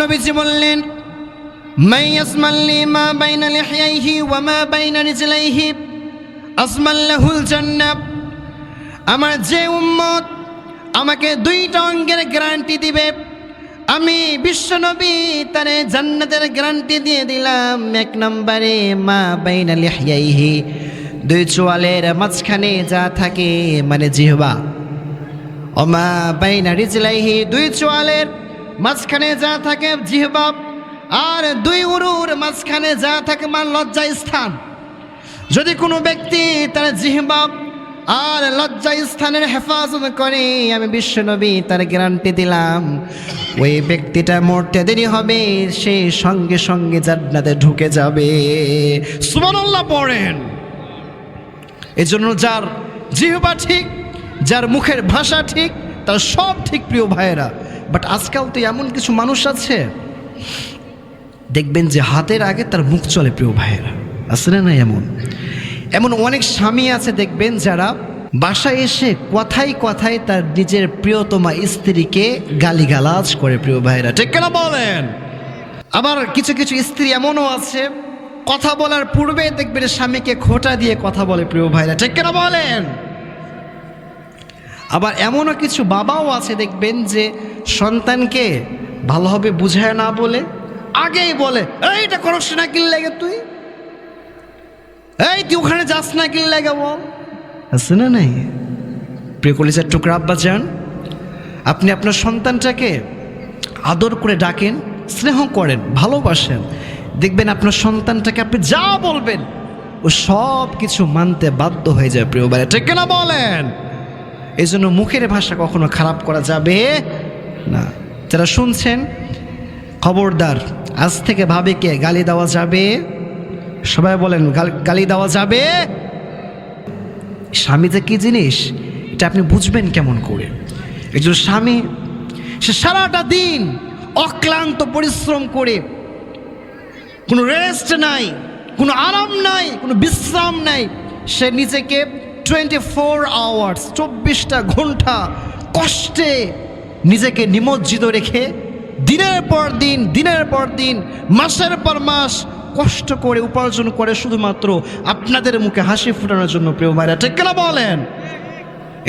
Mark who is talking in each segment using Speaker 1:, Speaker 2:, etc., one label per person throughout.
Speaker 1: নবীজি বললেন, মাই আসমাল্লি মা বাইনা লিহিয়াইহি ওয়া মা বাইনা রিজলাইহি আসমাল্লাহুল আমার যে উম্মত আমাকে দুইটা অঙ্গের গ্যারান্টি দিবে। আমি বিশ্বনবী তারে জান্নাতের গ্যারান্টি দিয়ে দিলাম এক নম্বরে মা বাইনা লিহিয়াইহি। দুই চোয়ালের মাঝখানে যা থাকে মানে জিহবা। অমা বাইনা রিজলাইহি, দুই চোয়ালের মাঝখানে যা থাকে জিহবা আর দুই উরুর মাঝখানে যা থাকে মান লজ্জা স্থান। যদি কোনো ব্যক্তি তার জিহবা আর লজ্জা স্থানের হেফাজত করে, আমি বিশ্বনবী তার গ্যারান্টি দিলাম, ওই ব্যক্তিটা মরতে দেরি হবে, সে সঙ্গে সঙ্গে জান্নাতে ঢুকে যাবে। সুবহানাল্লাহ পড়েন। এজন্য যার জিহবা ঠিক, যার মুখের ভাষা ঠিক, তার সব ঠিক, প্রিয় ভাইয়েরা বাট আজকাল তো এমন কিছু মানুষ আছে, দেখবেন যে হাতের আগে তার মুখ চলে প্রিয় ভাইয়েরা। আছে না এমন? এমন অনেক স্বামী আছে দেখবেন যারা বাসায় এসে কথাই কথাই তার নিজের প্রিয়তমা স্ত্রীকে গালিগালাজ করে প্রিয় ভাইয়েরা। ঠিক কেন বলেন? আবার কিছু কিছু স্ত্রী এমনও আছে, কথা বলার পূর্বে দেখবেন স্বামীকে খোটা দিয়ে কথা বলে প্রিয় ভাইরা ঠিক কেন বলেন? আবার এমনও কিছু বাবাও আছে দেখবেন যে সন্তানকে ভালোভাবে বুঝায় না বলে আগেই বলে এইটা করস না কিল লাগে তুই? এই তুই ওখানে যাস না কিল লাগে বল? আছে না নাই? প্রিয় কলিজার টুকরা আব্বা যান আপনি আপনার সন্তানটাকে আদর করে ডাকেন, স্নেহ করেন, ভালোবাসেন। দেখবেন আপনার সন্তানটাকে আপনি যা বলবেন, ও সব কিছু মানতে বাধ্য হয়ে যায় প্রিয় ভাই ঠিক না বলেন? এই জন্য মুখের ভাষা কখনো খারাপ করা যাবে না। যারা শুনছেন, খবরদার, আজ থেকে ভাবিকে গালি দেওয়া যাবে। সবাই বলেন, গালি দেওয়া যাবে? স্বামী যে কী জিনিস, এটা আপনি বুঝবেন কেমন করে? একজন স্বামী, সে সারাটা দিন অক্লান্ত পরিশ্রম করে, কোনো রেস্ট নাই, কোনো আরাম নাই, কোনো বিশ্রাম নাই, সে নিজেকে টোয়েন্টি ফোর আওয়ার্স চব্বিশটা ঘণ্টা কষ্টে নিজেকে নিমজ্জিত রেখে দিনের পর দিন, দিনের পর দিন, মাসের পর মাস কষ্ট করে উপার্জন করে শুধুমাত্র আপনাদের মুখে হাসি ফোটানোর জন্য প্রিয় ভাইরা, ঠিক কেনা বলেন?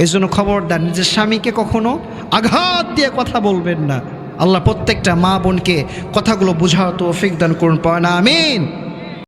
Speaker 1: এই জন্য খবরদার, নিজের স্বামীকে কখনো আঘাত দিয়ে কথা বলবেন না। আল্লাহ প্রত্যেকটা মা বোনকে কথাগুলো বোঝাও তো তৌফিক দান করুন পায় না আমিন।